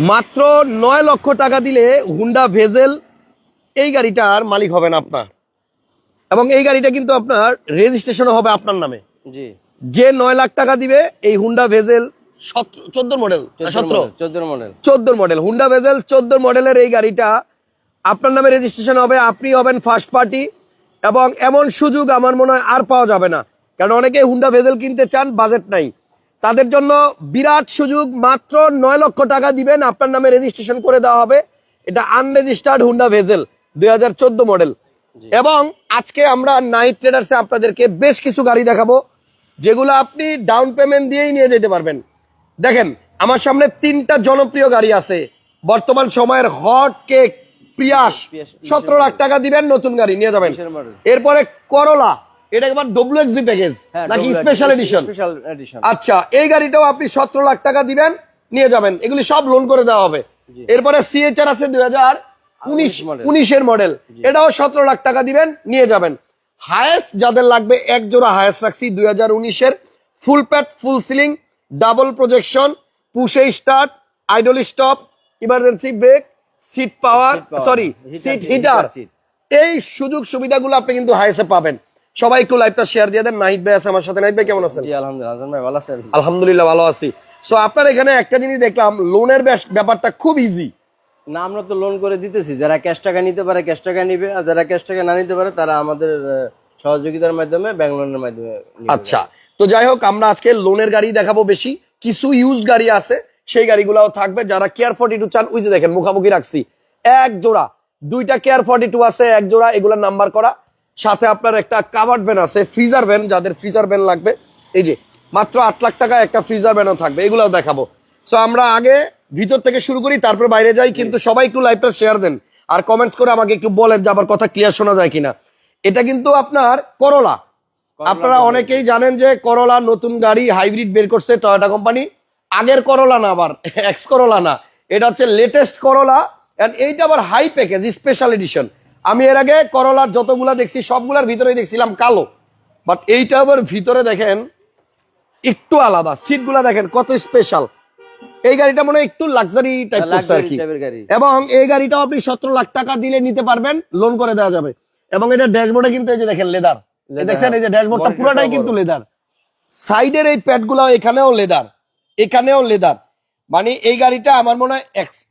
মাত্র নয় লক্ষ টাকা দিলে হুন্ডা ভেজেল এই গাড়িটার মালিক হবেন আপনার। এবং এই গাড়িটা কিন্তু আপনার রেজিস্ট্রেশন হবে আপনার নামে। জি। যে নয় লাখ টাকা দিবে এই হুন্ডা ভেজেল চোদ্দ মডেল সতেরো? চোদ্দ মডেল। চোদ্দ মডেল। হুন্ডা ভেজেল চোদ্দ মডেলের এই গাড়িটা আপনার নামে রেজিস্ট্রেশন হবে আপনি হবেন ফার্স্ট পার্টি। এবং এমন সুযোগ আমার মনে হয় আর পাওয়া যাবে না। কারণ অনেকে হুন্ডা ভেজেল কিনতে চান বাজেট নাই। তাদের জন্য বিরাট সুযোগ মাত্র নয় লক্ষ টাকা দিবেন। আপনার নামে রেজিস্ট্রেশন করে দেওয়া হবে। এটা আনরেজিস্টার্ড হুন্ডা ভেজেল দু হাজার চোদ্দ মডেল এবং আজকে আমরা নাইট ট্রেডার্সে আপনাদেরকে বেশ কিছু গাড়ি দেখাবো যেগুলো আপনি ডাউন পেমেন্ট দিয়েই নিয়ে যেতে পারবেন। দেখেন আমার সামনে তিনটা জনপ্রিয় গাড়ি আছে। বর্তমান সময়ের হট কেক প্রিয়াস প্রিয়াস, সতেরো লাখ টাকা দিবেন নতুন গাড়ি নিয়ে যাবেন। এরপরে করলা এটা একবার ডব্লিউ এক্সবি প্যাকেজ নাকি স্পেশাল এডিশন। আচ্ছা এই গাড়িটাও আপনি সতেরো লাখ টাকা দিবেন নিয়ে যাবেন। এগুলি সব লোন করে দেওয়া হবে। এরপরে সিএচআর আছে দুই হাজার উনিশ উনিশের মডেল এটাও সতেরো লাখ টাকা দিবেন নিয়ে যাবেন। হায়েস্ট যাদের লাগবে এক জোড়া হায়েস্ট রাখছি দুই হাজার উনিশের। Full pad full ceiling double projection পুষে start idle stop emergency brake seat power sorry seat heater এই সুযোগ সুবিধাগুলো আপনি কিন্তু হায়েস্টে পাবেন। সবাই একটু লাইভটা শেয়ার দিয়ে দেন। নাহিদ ভাই আছে আমার সাথে। নাহিদ ভাই কেমন আছেন? জি আলহামদুলিল্লাহ হাসান ভাই ভালো আছেন আলহামদুলিল্লাহ ভালো আছি। সো আপনার এখানে একটা জিনিস দেখলাম লোনের ব্যাপারটা খুব ইজি না আমরা তো লোন করে দিতেছি। যারা ক্যাশ টাকা নিতে পারে ক্যাশ টাকা নিবে। আর যারা ক্যাশ টাকা না নিতে পারে তারা আমাদের সহযোগিতার মাধ্যমে ব্যাংক লোনের মাধ্যমে আচ্ছা। তো যাই হোক আমরা আজকে লোনের গাড়ি দেখাবো বেশি। কিছু ইউজ গাড়ি আছে। সেই গাড়িগুলোও থাকবে। যারা কেয়ার ফর্টি টু চান ওই যে দেখেন মুখামুখি রাখছি। এক জোড়া। দুইটা কেয়ার ফর্টি টু আছে এক জোড়া। এগুলোর নাম্বার করা। সাথে আপনার একটা কাভার্ড ভ্যান আছে ফ্রিজার ভ্যান যাদের ফ্রিজার ভ্যান লাগবে। এই যে মাত্র আট লাখ টাকা একটা ফ্রিজার ভ্যানও থাকবে এগুলোও দেখাবো। সো আমরা আগে ভিতর থেকে শুরু করি তারপর বাইরে যাই কিন্তু সবাই একটু লাইভটা শেয়ার দেন। আর কমেন্টস করে আমাকে একটু বলেন যে আবার কথা ক্লিয়ার শোনা যায় কিনা। এটা কিন্তু আপনার করলা আপনারা অনেকেই জানেন যে করলা নতুন গাড়ি হাইব্রিড বের করছে টয়োটা কোম্পানি আগের করলা না আবার এক্স করলা না। এটা হচ্ছে লেটেস্ট করলা এন্ড এইটা আবার হাই প্যাকেজ স্পেশাল এডিশন আমি এর আগে করলার যতগুলা দেখছি সবগুলার ভিতরে দেখছিলাম কালো। বাট এইটা আবার ভিতরে দেখেন একটু আলাদা। সিটগুলা দেখেন কত স্পেশাল এই গাড়িটা মনে হয় একটু লাক্সারি টাইপ আর কি। এবং এই গাড়িটাও আপনি সতেরো লাখ টাকা দিলে নিতে পারবেন লোন করে দেওয়া যাবে। এবং এটা ড্যাশবোর্ডে কিন্তু এই যে দেখেন লেদার দেখছেন এই যে ড্যাশবোর্ডটা পুরোটাই কিন্তু লেদার সাইডের এই প্যাডগুলো এখানেও লেদার এখানেও লেদার মানে এই গাড়িটা আমার মনে হয়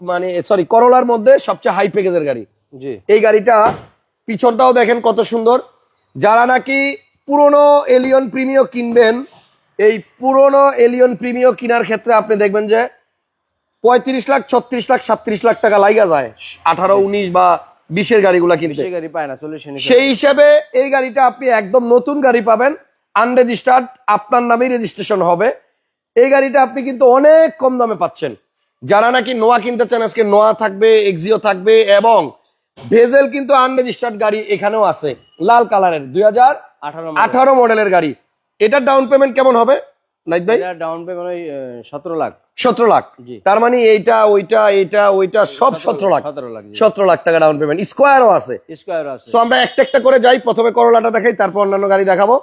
মানে সরি করলার মধ্যে সবচেয়ে হাই প্যাকেজের গাড়ি। এই গাড়িটা পিছনটাও দেখেন কত সুন্দর। যারা নাকি পুরনো এলিয়ন প্রিমিও কিনবেন এই পুরনো এলিয়ন প্রিমিও কেনার ক্ষেত্রে আপনি দেখবেন যে পঁয়ত্রিশ লাখ ছত্রিশ লাখ সাতত্রিশ লাখ টাকা লাইগা যায়। আঠারো উনিশ বা বিশের গাড়িগুলা কিনতে। সেই গাড়ি পায় না সেই হিসেবে এই গাড়িটা আপনি একদম নতুন গাড়ি পাবেন আনরেজিস্টার্ড আপনার নামেই রেজিস্ট্রেশন হবে। এই গাড়িটা আপনি কিন্তু অনেক কম দামে পাচ্ছেন। যারা নাকি নোয়া কিনতে চান আজকে নোয়া থাকবে এক্সিও থাকবে এবং ভেজেল কিন্তু আনরেজিস্টার্ড গাড়ি এখানেও আছে লাল কালারের দুই হাজার আঠারো মডেলের গাড়ি। এটার ডাউন পেমেন্ট কেমন হবে? নাইট ভাই? ডাউন পেমেন্ট ওই সতেরো লাখ। সতেরো লাখ। তার মানে এইটা ওইটা এইটা ওইটা সব সতেরো লাখ। সতেরো লাখ টাকা ডাউন পেমেন্ট স্কোয়ারও আছে। স্কোয়ার আছে। সো আমরা একটা একটা করে যাই প্রথমে করলাটা দেখাই তারপর অন্যান্য গাড়ি দেখাবো।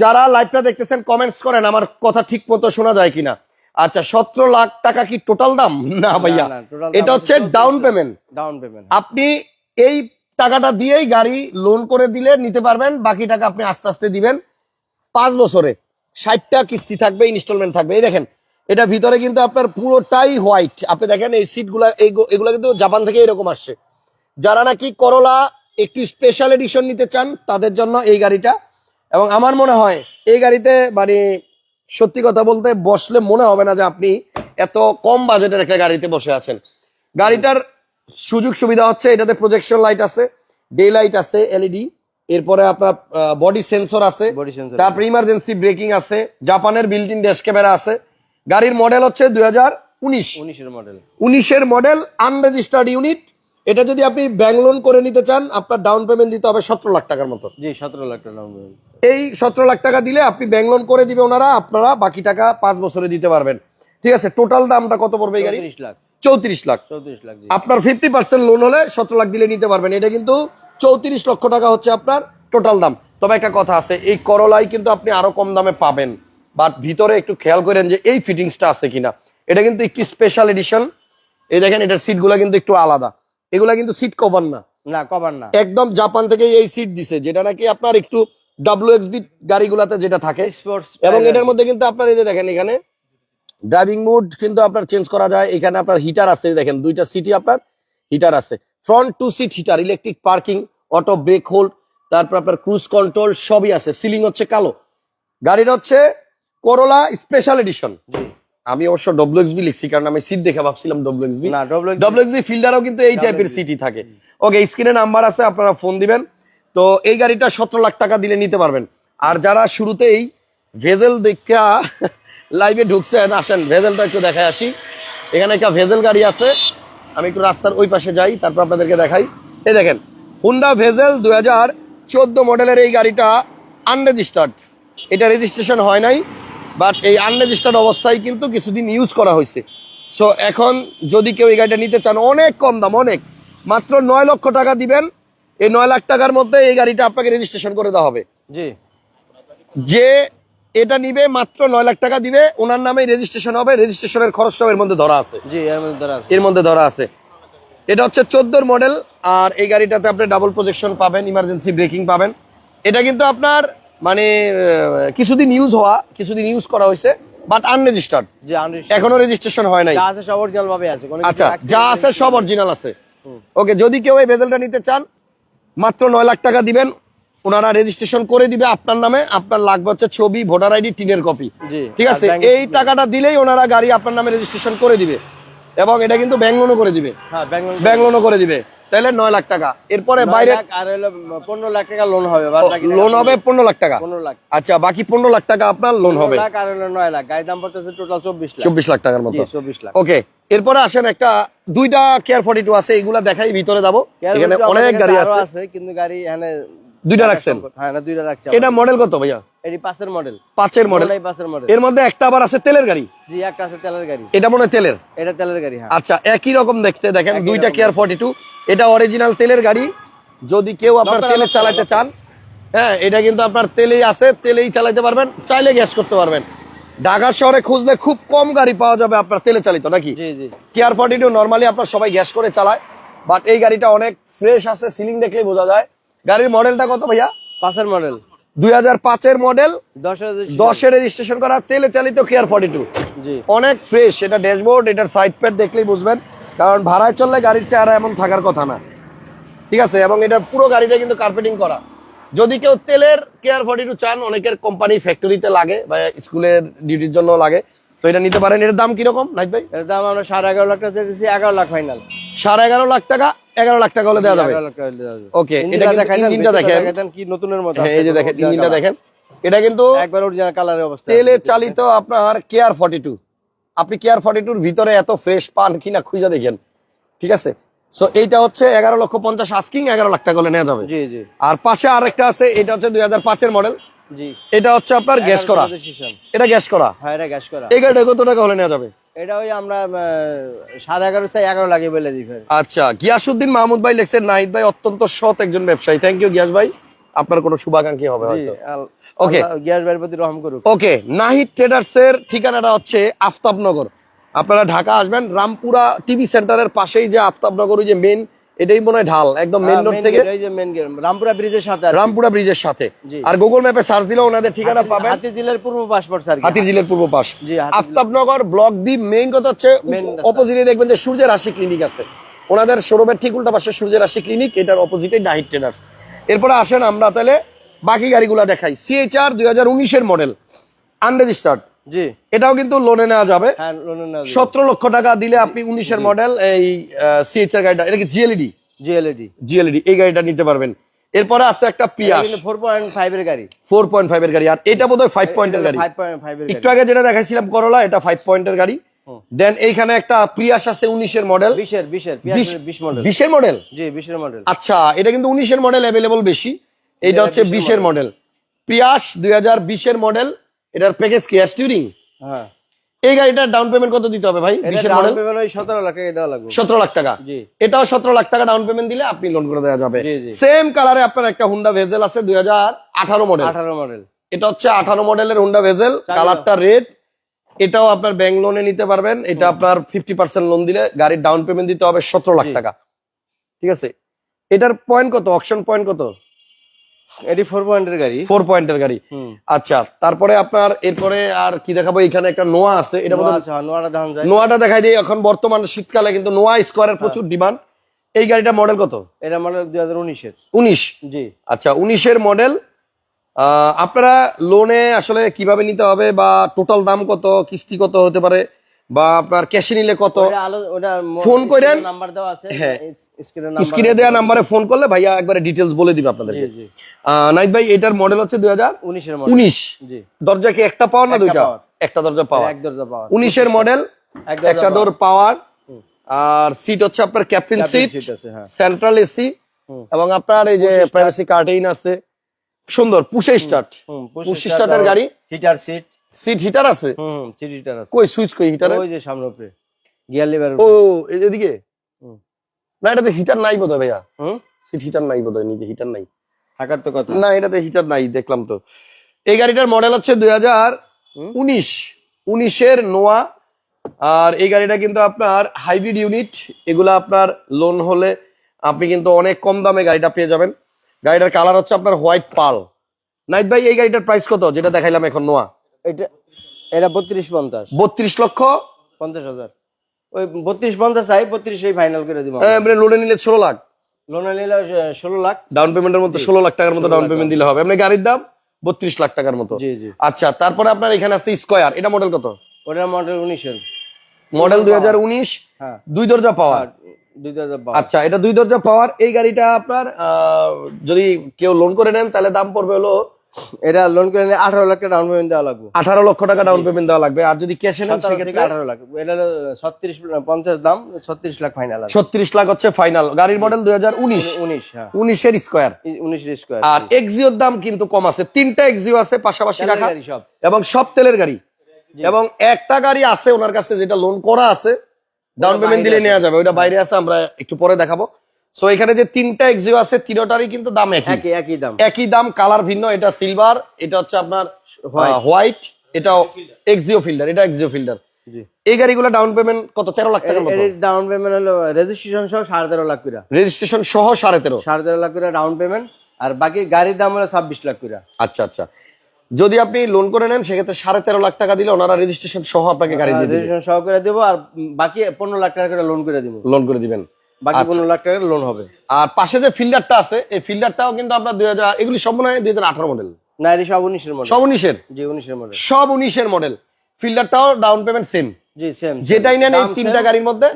যারা লাইভটা দেখতেছেন কমেন্টস করেন আমার কথা ঠিক মতো শোনা যায় কিনা। আচ্ছা সতেরো লাখ টাকা কি টোটাল দাম? না ভাইয়া। এটা হচ্ছে ডাউন পেমেন্ট ডাউন পেমেন্ট আপনি এই টাকাটা দিয়েই গাড়ি লোন করে দিলে নিতে পারবেন, বাকি টাকা আপনি আস্তে আস্তে দিবেন। পাঁচ বছরে ষাটটা কিস্তি থাকবে ইনস্টলমেন্ট থাকবে। এই দেখেন, এটা ভিতরে কিন্তু আপনার পুরোটাই হোয়াইট আপনি দেখেন, এই সিটগুলা এগুলা কিন্তু জাপান থেকে এরকম আসছে। যারা নাকি করলা একটু স্পেশাল এডিশন নিতে চান, তাদের জন্য এই গাড়িটা। এবং আমার মনে হয়, এই গাড়িতে মানে সত্যি কথা বলতে বসলে মনে হবে না যে আপনি এত কম বাজেটের একটা গাড়িতে বসে আছেন। গাড়িটার সুযোগ সুবিধা হচ্ছে এটাতে প্রজেকশন লাইট আছে ডে লাইট আছে এলইডি এরপরে আপনার বডি সেন্সর আছে তারপরে ইমার্জেন্সি ব্রেকিং আছে জাপানের বিল্ট ইন ড্যাশ ক্যামেরা আছে গাড়ির মডেল হচ্ছে দুই হাজার উনিশ। উনিশের মডেল উনিশের মডেল আনরেজিস্টার্ড ইউনিট এটা যদি আপনি ব্যাংক লোন করে নিতে চান আপনার ডাউন পেমেন্ট দিতে হবে সতেরো লাখ টাকার মতো। জি সতেরো লাখ টাকা ডাউন পেমেন্ট এই সতেরো লাখ টাকা দিলে আপনি ব্যাংক লোন করে দিবে ওনারা আপনারা বাকি টাকা পাঁচ বছরে দিতে পারবেন। ঠিক আছে টোটাল দামটা কত পড়বে এই গাড়ি লাখ। চৌত্রিশ লাখ। চৌত্রিশ লাখ আপনার ফিফটি পার্সেন্ট লোন হলে সতেরো লাখ দিলে নিতে পারবেন। এটা কিন্তু চৌত্রিশ লক্ষ টাকা হচ্ছে আপনার টোটাল দাম। তবে একটা কথা আছে এই করলাই কিন্তু আপনি আরও কম দামে পাবেন। বাট ভিতরে একটু খেয়াল করেন যে এই ফিটিংসটা আছে কিনা। এটা কিন্তু একটি স্পেশাল এডিশন এই দেখেন এটার সিটগুলা কিন্তু একটু আলাদা। এগুলা কিন্তু সিট কভার না। না কভার না। একদম জাপান থেকে এই সিট দিছে যেটা নাকি আপনার একটু ডাব্লিউ এক্সবি গাড়িগুলাতে যেটা থাকে। স্পোর্টস এবং এটার মধ্যে কিন্তু আপনার এই যে দেখেন এখানে ড্রাইভিং মোড কিন্তু আপনার চেঞ্জ করা যায়। এখানে আপনার হিটার আছে দেখেন দুইটা সিটি আপনার হিটার আছে। Front two seat heater electric parking auto brake hold তারপর আপনার ক্রুজ কন্ট্রোল সবই আছে। সিলিং হচ্ছে কালো। গাড়িটা হচ্ছে করোলা স্পেশাল এডিশন আমি অবশ্য ডব্লিউ এক্সবি লিখছি কারণ আমি সিট দেখে ভাবছিলাম ডব্লিউ এক্সবি না এক্সবি ফিল্ডারও কিন্তু এই টাইপের সিটি থাকে। ওকে স্ক্রিনে নাম্বার আছে আপনারা ফোন দিবেন। তো এই গাড়িটা সতেরো লাখ টাকা দিলে নিতে পারবেন। আর যারা শুরুতেই ভেজেল দেখা লাইভে ঢুকছেন আসেন ভেজেলটা একটু দেখায় আসি। এখানে একটা ভেজেল গাড়ি আছে। আমি একটু রাস্তার ওই পাশে যাই তারপর আপনাদেরকে দেখাই। এই দেখেন হুন্ডা ভেজেল দু হাজার চোদ্দ মডেলের এই গাড়িটা আনরেজিস্টার্ড এটা রেজিস্ট্রেশন হয় নাই বাট এই আনরেজিস্টার্ড অবস্থায় কিন্তু কিছুদিন ইউজ করা হয়েছে। সো এখন যদি কেউ এই গাড়িটা নিতে চান অনেক কম দাম অনেক। মাত্র নয় লক্ষ টাকা দিবেন। এই নয় লাখ টাকার মধ্যে এই গাড়িটা আপনাকে রেজিস্ট্রেশন করে দেওয়া হবে। জি। যে এটা নিবে মাত্র নয় লাখ টাকা দিবে। ওনার নামে রেজিস্ট্রেশন হবে। রেজিস্ট্রেশনের খরচটাও এর মধ্যে ধরা আছে। জি এর মধ্যে ধরা আছে। এর মধ্যে ধরা আছে। এটা হচ্ছে চোদ্দোর মডেল আর এই গাড়িটাতে আপনি ডাবল প্রজেকশন পাবেন ইমার্জেন্সি ব্রেকিং পাবেন। এটা কিন্তু আপনার মানে কিছুদিন ইউজ হওয়া কিছুদিন ইউজ করা হয়েছে বাট আনরেজিস্টার্ড এখনও রেজিস্ট্রেশন হয় নাই। সব অরিজিনাল ভাবে আছে। আচ্ছা যা আছে সব অরিজিনাল আছে। ওকে যদি কেউ এই ভেজেলটা নিতে চান মাত্র নয় লাখ টাকা দিবেন। ওনারা রেজিস্ট্রেশন করে দিবে আপনার নামে আপনার লাগবে হচ্ছে ছবি ভোটার আইডি টিনের কপি ঠিক আছে? এই টাকাটা দিলেই ওনারা গাড়ি আপনার নামে রেজিস্ট্রেশন করে দিবে। এবং এটা কিন্তু ব্যাংক লোনও করে দিবে। ব্যাংক লোনও করে দিবে। তাহলে নয় লাখ টাকা। এরপরে বাইরে পনেরো লাখ টাকা লোন হবে লোন হবে পনেরো লাখ। টাকা? আচ্ছা বাকি পনেরো লাখ টাকা আপনার লোন হবে। নয় লাখ। গাড়ির দাম পড়তেছে টোটাল চব্বিশ লাখ। চব্বিশ লাখ টাকার মতো। চব্বিশ লাখ। ওকে এরপরে আসেন একটা দুইটা কেয়ার ফর্টি টু আছে এগুলা দেখাই ভিতরে যাব। এখানে অনেক গাড়ি আছে কিন্তু গাড়ি এখানে দুইটা রাখছেন? হ্যাঁ না দুইটা রাখছি এটা মডেল কত ভাইয়া? এটি পাঁচের মডেল পাঁচের মডেল পাঁচের মডেল এর মধ্যে একটা আবার আছে তেলের গাড়ি? জি একটা আছে তেলের গাড়ি। এটা মনে তেলের? এটা তেলের গাড়ি হ্যাঁ। আচ্ছা একই রকম দেখতে দেখেন দুইটা কেয়ার ফর্টি টু এটা অরিজিনাল তেলের গাড়ি। যদি কেউ আপনার তেলে চালাতে চান হ্যাঁ এটা কিন্তু আপনার তেলেই আছে তেলেই চালাতে পারবেন চাইলে গ্যাস করতে পারবেন। ঢাকা শহরে খুঁজলে খুব কম গাড়ি পাওয়া যাবে আপনার তেলে চালিত নাকি? কেয়ার ফর্টি টু নর্মালি আপনার সবাই গ্যাস করে চালায় বাট এই গাড়িটা অনেক ফ্রেশ আছে সিলিং দেখলেই বোঝা যায়। গাড়ির মডেলটা কত ভাইয়া? পাঁচের মডেল। দুই হাজার পাঁচের মডেল। দশের রেজিস্ট্রেশন করা তেলে চালিত কেয়ার ফর্টি টু অনেক ফ্রেশ এটা ড্যাশবোর্ড এটার সাইড প্যাড দেখলেই বুঝবেন। কারণ ভাড়ায় চললে গাড়ির চেহারা এমন থাকার কথা না। ঠিক আছে এবং এটার পুরো গাড়িটা কিন্তু কার্পেটিং করা। যদি কেউ তেলের কেয়ার ফর্টি টু চান অনেকের কোম্পানি ফ্যাক্টরিতে লাগে বা স্কুলের ডিউটির জন্য লাগে। তো এটা নিতে পারেন এটার দাম কীরকম নাইট ভাই? এর দাম আমরা সাড়ে এগারো লাখ টাকা এগারো লাখ ফাইনাল সাড়ে এগারো লাখ টাকা এগারো লাখ টাকা হলে দেওয়া যাবে। Okay, এটা ইঞ্জিনটা দেখেন। কি নতুনের মতো হ্যাঁ, এই যে দেখেন ইঞ্জিনটা দেখেন। এটা কিন্তু একবার অরিজিনাল কালারের অবস্থা তেলে চালিত আপনার কেয়ার ফর্টি টু আপনি কেয়ার ফর্টি টুর ভিতরে এত ফ্রেশ পান কিনা খুঁজে দেখেন। ঠিক আছে? সো এইটা হচ্ছে এগারো লক্ষ পঞ্চাশ আস্কিং এগারো লাখ টাকা হলে নেওয়া যাবে। জি জি। আর পাশে আরেকটা আছে এটা হচ্ছে দুই হাজার পাঁচের মডেল এটা হচ্ছে আপনার গ্যাস করা। এটা গ্যাস করা? হ্যাঁ এটা গ্যাস করা। এই গাড়িটা কত টাকা হলে নেওয়া যাবে? এটা ওই আমরা সাড়ে এগারো চাই এগারো লাগে বলে দিই আচ্ছা গিয়াসুদ্দিন মাহমুদ ভাই লেখছেন নাহিদ ভাই অত্যন্ত সৎ একজন ব্যবসায়ী। থ্যাংক ইউ গিয়াস ভাই। আপনার কোনো শুভাকাঙ্ক্ষী হবে. গিয়াস ভাইয়ের প্রতি রহম করুক। ওকে নাহিদ ট্রেডার্স এর ঠিকানাটা হচ্ছে আফতাবনগর। আপনারা ঢাকা আসবেন রামপুরা টিভি সেন্টারের পাশেই যে আফতাবনগর ওই যে মেন এটাই মনে হয় ঢাল একদম মেন রোড থেকে রামপুরা ব্রিজের সাথে রামপুরা ব্রিজের সাথে। আর গুগল ম্যাপে সার্চ দিলে ওনাদের ঠিকানা পাবেন। হাতি জেলার পূর্ব পাসপোর্ট স্যার হাতির জিলের পূর্ব পাশ। আফতাবনগর ব্লক বি মেইন কথা হচ্ছে অপোজিটে দেখবেন যে সূর্যের রাশি ক্লিনিক আছে। ওনাদের শোরুমের ঠিক উল্টা পাশে সূর্যের রাশি ক্লিনিক এটার অপোজিটে নাহিদ ট্রেডার্স এরপরে আসেন আমরা তাহলে বাকি গাড়িগুলো দেখাই। সিএইচআর দুই হাজার উনিশের মডেল আনরেজিস্টার্ড জি। এটাও কিন্তু লোনে নেওয়া যাবে। হ্যাঁ নেওয়া সতেরো লক্ষ টাকা দিলে আপনি উনিশের মডেল এই সিএইচআর গাড়িটা এটা কি জিএলইডি জিএলইডি এই গাড়িটা নিতে পারবেন। এরপরে আছে একটা পিয়াস ফোর পয়েন্ট ফাইভ এর গাড়ি। ফোর পয়েন্ট ফাইভ এর গাড়ি। আর এটা বোধহয় ফাইভ পয়েন্টের গাড়ি। একটু আগে যেটা দেখাইছিলাম করলা এটা ফাইভ পয়েন্টের গাড়ি। দেন এইখানে একটা প্রিয়াস আছে উনিশের মডেল বিশের বিশের বিশের মডেল জি বিশের মডেল আচ্ছা এটা কিন্তু উনিশের মডেল অ্যাভেলেবল বেশি। এটা হচ্ছে 20 বিশের মডেল প্রিয়াস দুই হাজার বিশের মডেল এটার প্যাকেজ কি? স্টিউরিং হ্যাঁ। এই গাড়িটার ডাউন পেমেন্ট কত দিতে হবে ভাই? বিশের ডাউন পেমেন্ট ওই সতেরো লাখ টাকা দেওয়া লাগবে। সতেরো লাখ টাকা। জি। এটাও সতেরো লাখ টাকা ডাউন পেমেন্ট দিলে আপনি লোন করে দেওয়া যাবে। সেম কালারে আপনার একটা হুন্ডা ভেজেল আছে দুই হাজার আঠারো মডেল আঠারো মডেল এটা হচ্ছে আঠারো মডেলের হুন্ডা ভেজেল কালারটা রেড এটাও আপনার ব্যাংক লোনে নিতে পারবেন। এটা আপনার ফিফটি পার্সেন্ট লোন দিলে গাড়ির ডাউন পেমেন্ট দিতে হবে সতেরো লাখ টাকা। ঠিক আছে? এটার পয়েন্ট কত? অকশন পয়েন্ট কত? এটি ফোর পয়েন্টের গাড়ি। ফোর পয়েন্টের গাড়ি। আচ্ছা তারপরে আপনার এরপরে আর কি দেখাবো? এখানে একটা নোয়া আছে এটা হ্যাঁ, নোয়াটা ধান যায়। নোয়াটা দেখাই দিই। এখন বর্তমান শীতকালে কিন্তু নোয়া স্কোয়ারের প্রচুর ডিমান্ড। এই গাড়িটা মডেল কত? এটা মডেল দুই হাজার উনিশের। জি। আচ্ছা মডেল আপনারা লোনে আসলে কীভাবে নিতে হবে বা টোটাল দাম কত কিস্তি কত হতে পারে বা আপনার ক্যাশে নিলে কত? ফোন। নাম্বার দেওয়া আছে। হ্যাঁ। স্ক্রিনে দেওয়া নাম্বারে ফোন করলে ভাইয়া একবারে ডিটেলস বলে দিবে জি। নাইট ভাই এটার মডেল হচ্ছে দুই হাজার উনিশ। দরজা কি একটা পাওয়ার না দুইটা? একটা দরজা পাওয়ার। এক দরজা পাওয়ার। উনিশের মডেল একটা power। পাওয়ার। আর সিট হচ্ছে আপনার ক্যাপ্টেন সিট। সেন্ট্রাল এসি এবং আপনার এই যে প্রাইভেসি কার্টেইন আছে। সুন্দর পুষে স্টার্ট পুশ স্টার্টের গাড়ি। হিটার সিট সিট হিটার আছে? হুম সিট হিটার আছে। কই সুইচ কই হিটারে ওই যে সামনে উপরে। গিয়ার লিভার ও এদিকে। না এটাতে হিটার নাই বোধহয় ভাইয়া। হুম? সিট হিটার নাই বোধহয় নিজে হিটার নাই। থাকার তো কথা। না এটাতে হিটার নাই দেখলাম তো। এই গাড়িটার মডেল হচ্ছে দুই হাজার উনিশ উনিশের নোয়া। আর এই গাড়িটা কিন্তু আপনার হাইব্রিড ইউনিট এগুলা আপনার লোন হলে আপনি কিন্তু অনেক কম দামে গাড়িটা পেয়ে যাবেন। গাড়িটার কালার হচ্ছে আপনার হোয়াইট পাল নাইট ভাই এই গাড়িটার প্রাইস কত? যেটা দেখাইলাম এখন নোয়া। এটা এটা বত্রিশ পঞ্চাশ। বত্রিশ লক্ষ? পঞ্চাশ হাজার। ওই বত্রিশ পঞ্চাশ চাই বত্রিশ ফাইনাল করে দিব লোনে নিলে ষোলো লাখ। লোনে নিলে ষোলো লাখ। ডাউন পেমেন্টের মতো জি। ষোলো লাখ টাকার মতো ডাউন পেমেন্ট দিলে হবে। আপনি গাড়ির দাম বত্রিশ লাখ টাকার মতো। আচ্ছা তারপরে আপনার এখানে আছে স্কোয়ার এটা মডেল কত? ওটা মডেল উনিশের মডেল দুই হাজার উনিশ হ্যাঁ। দুই দরজা পাওয়ার। আচ্ছা এটা দুই দরজা পাওয়ার। এই গাড়িটা আপনার যদি কেউ লোন করে নেন তাহলে দাম পড়বে হলো এটা লোন করে নিলে আঠারো লাখ টাকা ডাউন পেমেন্ট দেওয়া লাগবে। আঠারো লক্ষ টাকা ডাউন পেমেন্ট দেওয়া লাগবে। আর যদি ক্যাশে নেন সেক্ষেত্রে আঠারো লাখ। এটা ছত্রিশ পঞ্চাশ দাম ছত্রিশ লাখ ফাইনাল ছত্রিশ লাখ হচ্ছে ফাইনাল গাড়ির মডেল দুই হাজার উনিশ। উনিশ হ্যাঁ। উনিশের স্কোয়ার উনিশ স্কোয়ার আর এক্সিওর দাম কিন্তু কম আছে। তিনটা এক্সিও আছে পাশাপাশি রাখা। সব। এবং সব তেলের গাড়ি। এবং একটা গাড়ি আছে ওনার কাছে যেটা লোন করা আছে ডাউন পেমেন্ট দিলে নেওয়া যাবে। ওইটা বাইরে আছে আমরা একটু পরে দেখাবো। সো এখানে যে তিনটা এক্সিও আছে তিনটারই কিন্তু দাম একই। একই দাম। একই দাম কালার ভিন্ন এটা সিলভার এটা হচ্ছে আপনার হোয়াইট এটা এক্সিও ফিল্ডার এটা এক্সিও ফিল্ডার এই গাড়িগুলো ডাউন পেমেন্ট কত? তেরো লাখ মতো। ডাউন পেমেন্ট হলো রেজিস্ট্রেশন সহ সাড়ে তেরো লাখ করে রেজিস্ট্রেশন সহ সাড়ে তেরো। সাড়ে তেরো লাখ করে ডাউন পেমেন্ট আর বাকি গাড়ির দাম হলো ছাব্বিশ লাখ করে আচ্ছা আচ্ছা। যদি আপনি লোন করে নেন সেক্ষেত্রে সাড়ে তেরো লাখ টাকা দিলে ওনারা রেজিস্ট্রেশন সহ আপনাকে গাড়ি দিয়ে রেজিস্ট্রেশন সহ করে দেবো আর বাকি পনেরো লাখ টাকা করে লোন করে দিব। লোন করে দিবেন। বাকি আচ্ছা। পনেরো লাখ টাকা লোন হবে। আর পাশে যে ফিল্ডারটা আছে এই ফিল্ডারটাও কিন্তু আপনার দুই হাজার এগুলি সব মনে হয় দুই হাজার আঠারো মডেল না এটি সব উনিশের মডেল সব উনিশের? জি উনিশের মডেল সব উনিশের মডেল ফিল্ডারটাও ডাউন পেমেন্ট সেম জি সেম যেটাই নেন এই তিনটা গাড়ির মধ্যে?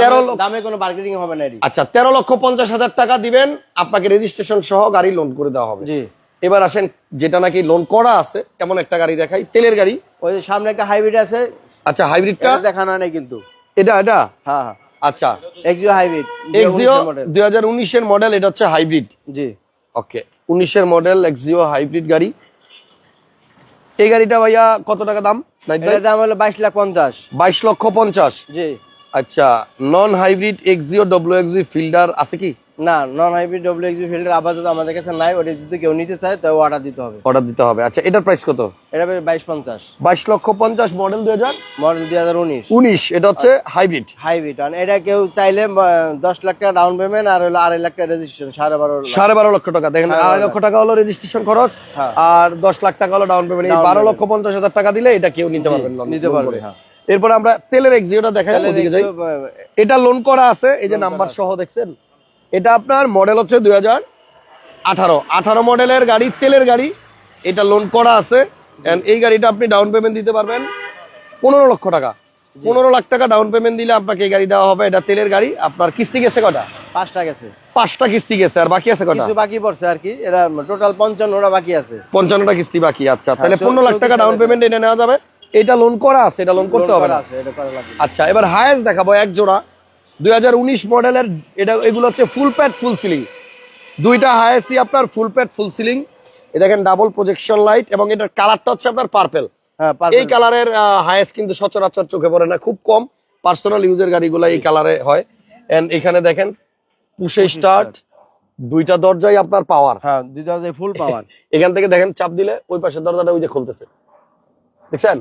তেরো দামে কোনো মার্কেটিং হবে না আচ্ছা তেরো লক্ষ পঞ্চাশ হাজার টাকা দিবেন আপনাকে রেজিস্ট্রেশন সহ গাড়ি লোন করে দেওয়া হবে। জি। এবার আসেন যেটা নাকি লোন করা আছে এমন একটা গাড়ি দেখাই তেলের গাড়ি। ওই যে সামনে একটা হাইব্রিড আছে। আচ্ছা হাইব্রিডটা দেখানো নাই কিন্তু। এটা এটা? হ্যাঁ হ্যাঁ। আচ্ছা। এক্সিও হাইব্রিড এক্সিও মডেল এটা হচ্ছে হাইব্রিড জি। ওকে উনিশের মডেল এক্সিও হাইব্রিড গাড়ি। এই গাড়িটা ভাইয়া কত টাকা দাম? এটার দাম হলো বাইশ লাখ পঞ্চাশ। বাইশ লক্ষ পঞ্চাশ। জি। আচ্ছা নন হাইব্রিড এক্সিও ডব্লিউ এক্সি ফিল্ডার আছে কি? না non hybrid W Axio Fielder আপাতত আমাদের কাছে নাই ওটা যদি কেউ নিতে চায় তাও অর্ডার দিতে হবে। অর্ডার দিতে হবে। আচ্ছা এটার প্রাইস কত? এটা বাইশ পঞ্চাশ। বাইশ লক্ষ পঞ্চাশ মডেল দুই হাজার? মডেল দুই হাজার উনিশ। উনিশ এটা হচ্ছে হাইব্রিড হাইব্রিড আর এটা কেউ চাইলে দশ লাখ টাকা ডাউন পেমেন্ট আর হলো আড়াই লাখ টাকা রেজিস্ট্রেশন সাড়ে বারো। সাড়ে বারো লক্ষ টাকা। দেখেন আড়াই লক্ষ টাকা হলো রেজিস্ট্রেশন খরচ হ্যাঁ। আর দশ লাখ টাকা হলো ডাউন পেমেন্ট এই বারো। লক্ষ পঞ্চাশ হাজার টাকা দিলে এটা কেউ নিতে পারবেন নিতে পারবে হ্যাঁ। এরপর আমরা তেলের এক্সিওটা দেখাই তাহলে ওদিকে যাই। এটা লোন করা আছে এই যে নাম্বার সহ দেখছেন? এটা আপনার মডেল হচ্ছে দুই হাজার আঠারো। আঠারো মডেলের গাড়ি তেলের গাড়ি এটা লোন করা আছে। এই গাড়িটা আপনি ডাউন পেমেন্ট দিতে পারবেন পনেরো লক্ষ টাকা। পনেরো লাখ টাকা ডাউন পেমেন্ট দিলে আপনাকে এই গাড়ি দেওয়া হবে। এটা তেলের গাড়ি। আপনার কিস্তি গেছে কটা? পাঁচটা গেছে। পাঁচটা কিস্তি গেছে। আর বাকি আছে কটা? কিছু বাকি পড়ছে আর কি। এটা টোটাল পঞ্চান্নটা বাকি আছে। পঞ্চান্নটা কিস্তি বাকি আচ্ছা। তাহলে পনেরো লাখ টাকা ডাউন পেমেন্ট এটা নেওয়া যাবে। এটা লোন করা আছে এটা লোন করতে হবে আচ্ছা এবার হায়েস্ট দেখাবো এক জোড়া। দুই হাজার উনিশ মডেলের এটা এগুলো হচ্ছে ফুল প্যাড ফুল সিলিং দুইটা হায়েস্টই আপনার ফুল প্যাড ফুল সিলিং এ দেখেন ডাবল প্রজেকশন লাইট এবং এটার কালারটা হচ্ছে আপনার পার্পেল হ্যাঁ এই কালারের হায়েস্ট কিন্তু সচরাচর চোখে পড়ে না খুব কম। পার্সোনাল ইউজের গাড়িগুলো এই কালারে হয়। এন্ড এখানে দেখেন পুষে স্টার্ট দুইটা দরজাই আপনার পাওয়ার হ্যাঁ দুই হাজার ফুল পাওয়ার এখান থেকে দেখেন চাপ দিলে ওই পাশের দরজাটা ওই যে খুলতেছে। দেখছেন?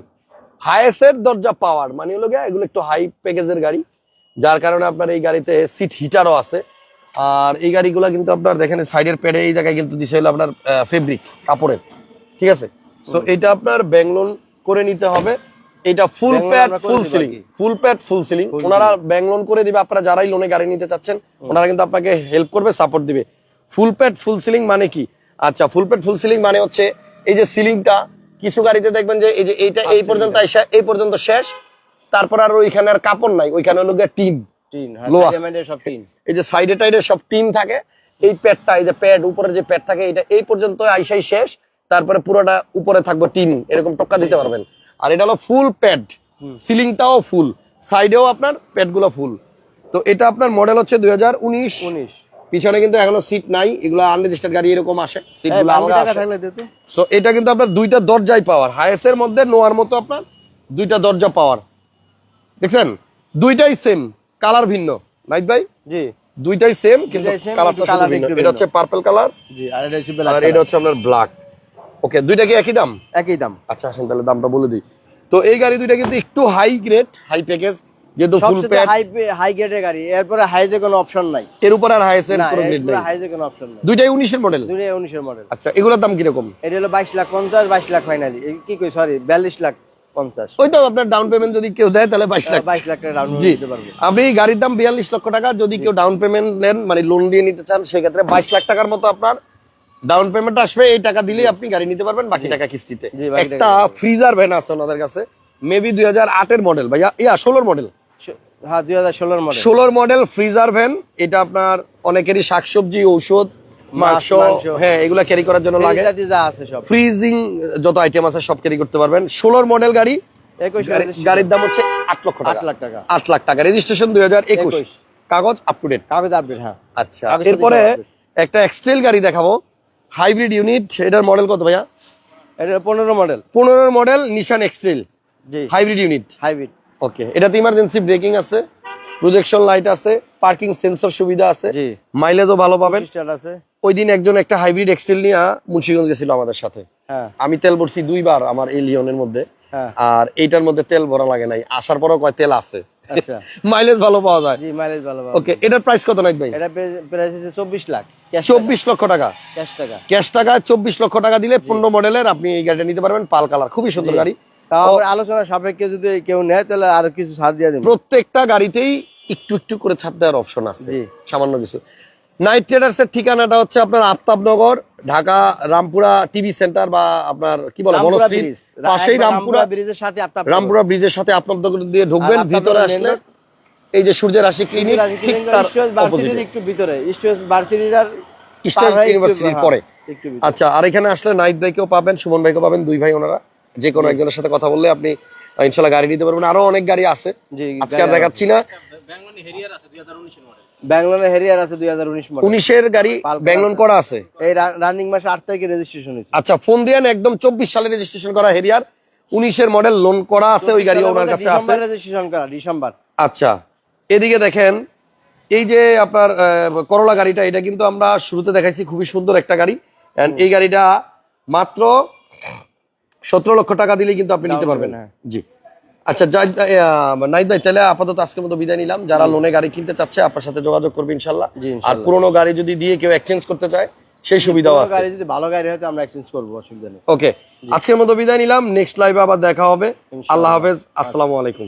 হায়েস্টের দরজা পাওয়ার মানে হলো গিয়ে এগুলো একটু হাই প্যাকেজের গাড়ি। যার কারণে আপনার এই গাড়িতে সিট হিটারও আছে। আর এই গাড়িগুলো কিন্তু আপনার দেখেন সাইডের প্যাডে এই জায়গায় কিন্তু দিছে হলো আপনার ফেব্রিক কাপড়ের। ঠিক আছে? সো এটা আপনার ব্যাংলোন করে নিতে হবে। এটা full pad full ceiling full pad full ceiling ওনারা ব্যাংক লোন করে দিবে। আপনারা যারাই লোনে গাড়ি নিতে চাচ্ছেন ওনারা কিন্তু আপনাকে হেল্প করবে সাপোর্ট দিবে। ফুল প্যাড ফুল সিলিং মানে কি? আচ্ছা ফুল প্যাড ফুল সিলিং মানে হচ্ছে এই যে সিলিংটা কিছু গাড়িতে দেখবেন যে এই যে এইটা এই পর্যন্ত এসে এই পর্যন্ত শেষ। তারপর আর ওইখানে আর কাপড় নাই ওইখানে হলো গিয়ে টিন। হ্যাঁ এই যে সাইডে টাইডে সব টিন থাকে এই প্যাডটা এই যে প্যাড উপরে যে প্যাড থাকে এটা এই পর্যন্ত আইসাই শেষ তারপরে পুরোটা উপরে থাকবে টিন এরকম টক্কা দিতে পারবেন। আর এটা হলো ফুল প্যাড সিলিংটাও ফুল সাইডেও আপনার প্যাডগুলো ফুল। তো এটা আপনার মডেল হচ্ছে দুই হাজার উনিশ। পিছনে কিন্তু এখনও সিট নাই এগুলো আনরেজিস্টার্ড গাড়ি এরকম আসে আলাদা সো এটা কিন্তু আপনার দুইটা দরজাই পাওয়ার হায়েস্টের মধ্যে নোয়ার মতো আপনার দুইটা দরজা পাওয়ার। দেখছেন? দুইটাই সেম কালার ভিন্ন। নাইট ভাই? জি। দুইটাই সেম কিন্তু কালারটা শুধু ভিন্ন। এটা হচ্ছে পার্পল কালার জি আর এটা হচ্ছে ব্ল্যাক আর এটা হচ্ছে আপনার ব্ল্যাক ওকে দুইটা কি একই দাম? একই দাম। আচ্ছা আসেন তাহলে দামটা বলে দিই। তো এই গাড়ি দুইটা কিন্তু একটু হাই গ্রেড হাই প্যাকেজ যেহেতু ফুল প্যাড হাই হাই গ্রেডের গাড়ি। এরপরে হাইজে কোনো অপশন নাই। এর উপর আর হাইসের না কোনো গ্রেড নেই। হাইজে কোনো অপশন নাই। দুইটাই উনিশের মডেল দুনিয়া উনিশের মডেল আচ্ছা এগুলোর দাম কি রকম এটা হলো বাইশ লাখ পঞ্চাশ বাইশ লাখ ফাইনালি কি কই সরি বিয়াল্লিশ লাখ। পঞ্চাশ। ওই তো আপনার ডাউন পেমেন্ট যদি কেউ দেয় তাহলে বাইশ লাখ। বাইশ লাখ টাকা ডাউন জি। আপনি গাড়ির দাম বিয়াল্লিশ লক্ষ টাকা যদি কেউ ডাউন পেমেন্ট নেন মানে লোন দিয়ে নিতে চান সেক্ষেত্রে বাইশ লাখ টাকার মতো আপনার ডাউন পেমেন্ট আসবে। এই টাকা দিলেই আপনি গাড়ি নিতে পারবেন বাকি টাকা কিস্তিতে। একটা ফ্রিজার ভ্যান আছে ওনাদের কাছে। মেবি দুই হাজার আটের মডেল ভাইয়া ইয়া ষোলোর মডেল হ্যাঁ দুই হাজার ষোলোর মডেল ষোলোর মডেল ফ্রিজার ভ্যান এটা আপনার অনেকেরই শাকসবজি ঔষধ মাংস। হ্যাঁ এগুলা ক্যারি করার জন্য লাগে। যা আছে সব। ফ্রিজিং যত আইটেম আছে সব ক্যারি করতে পারবেন। ষোলোর মডেল গাড়ি গাড়ির দাম হচ্ছে আট লক্ষ আট লাখ টাকা। আট লাখ টাকা। রেজিস্ট্রেশন দুই হাজার একুশ। কাগজ আপ টু ডেট কাগজ আপডেট হ্যাঁ। আচ্ছা। এরপরে একটা এক্সট্রেল গাড়ি দেখাবো। হাইব্রিড ইউনিট এটার মডেল কত ভাইয়া? এটা পনেরো মডেল পনেরোর model Nissan X Trail hybrid unit hybrid okay এটাতে ইমার্জেন্সি ব্রেকিং আছে। প্রজেকশন লাইট আছে পার্কিং সেন্সর সুবিধা আছে মাইলেজও ভালো পাবেন। আছে। ওই দিন একজন একটা হাইব্রিড এক্সটেল নিয়ে মুন্সিগঞ্জ গেছিল আমাদের সাথে। হ্যাঁ। আমি তেল ভরছি দুইবার আমার এই লিওনের মধ্যে। হ্যাঁ। আর এইটার মধ্যে তেল ভরা লাগে নাই। আসার পরও কয় তেল আছে। আচ্ছা। মাইলেজ ভালো পাওয়া যায়। জি মাইলেজ ভালো। ওকে এটার প্রাইস কত ভাই? এটা প্রাইস আছে চব্বিশ লাখ। ক্যাশ চব্বিশ লক্ষ টাকা। ক্যাশ টাকা। ক্যাশ টাকা চব্বিশ লক্ষ টাকা দিলে পনেরো মডেলের আপনি এই গাড়িটা নিতে পারবেন পাল কালার। খুবই সুন্দর গাড়ি। তাও আলোচনা সাপেক্ষে যদি কেউ নেয় তাহলে আরও কিছু ছাড় দিয়ে প্রত্যেকটা গাড়িতেই একটু একটু করে ছাড় দেওয়ার অপশন আছে। সামান্য কিছু। নাইট ট্রেডার্স এর ঠিকানাটা হচ্ছে আপনার আফতাবনগর ঢাকা রামপুরা টিভি সেন্টার বা আপনার কি বলে বনশ্রী পাশেই রামপুরা ব্রিজের সাথে আপনার রামপুরা ব্রিজের সাথে আপনার দিয়ে ঢুকবেন ভিতরে আসলে এই যে সূর্যের রাশি ক্লিনিক ঠিক তার অপোজিটে একটু ভিতরে। ইস্টার্ন ইউনিভার্সিটির পরে। আচ্ছা আর এখানে আসলে নাইট ভাইকেও পাবেন সুমন ভাইকেও পাবেন দুই ভাই ওনারা। যে কোনো একজনের সাথে কথা বললে আপনি ইনশাল্লাহ গাড়ি নিতে পারবেন। আরও অনেক গাড়ি আছে। আজকে আর দেখাচ্ছি না। ব্যাঙ্গালোরের হেরিয়ার আছে দুই হাজার উনিশ উনিশের গাড়ি করা আছে? এই রানিং মাসে আট তারিখে রেজিস্ট্রেশন হয়েছে। আচ্ছা ফোন দিয়ে একদম চব্বিশ সালে রেজিস্ট্রেশন করা হেরিয়ার। উনিশের মডেল লোন করা আছে ওই গাড়ি ওনার কাছে আছে। রেজিস্ট্রেশন করা ডিসেম্বর। আচ্ছা এদিকে দেখেন এই যে আপনার আহ, করলা গাড়িটা এটা কিন্তু আমরা শুরুতে দেখাইছি খুবই সুন্দর একটা গাড়ি। এই গাড়িটা মাত্র সতেরো লক্ষ টাকা দিলে কিন্তু আপনি নিতে পারবেন। হ্যাঁ। জি। আচ্ছা নাইদ ভাই তাহলে আপাতত আজকের মতো বিদায় নিলাম। যারা লোনে গাড়ি কিনতে চাচ্ছে আপনার সাথে যোগাযোগ করবে ইনশাল্লাহ। আর পুরোনো গাড়ি যদি দিয়ে কেউ এক্সচেঞ্জ করতে চায় সেই সুবিধাও আছে। গাড়ি যদি ভালো গাড়ি হয় তো আমরা এক্সচেঞ্জ করব অসুবিধা নেই। ওকে আজকের মতো বিদায় নিলাম। নেক্সট লাইভে আবার দেখা হবে। আল্লাহ হাফেজ। আসসালামু আলাইকুম।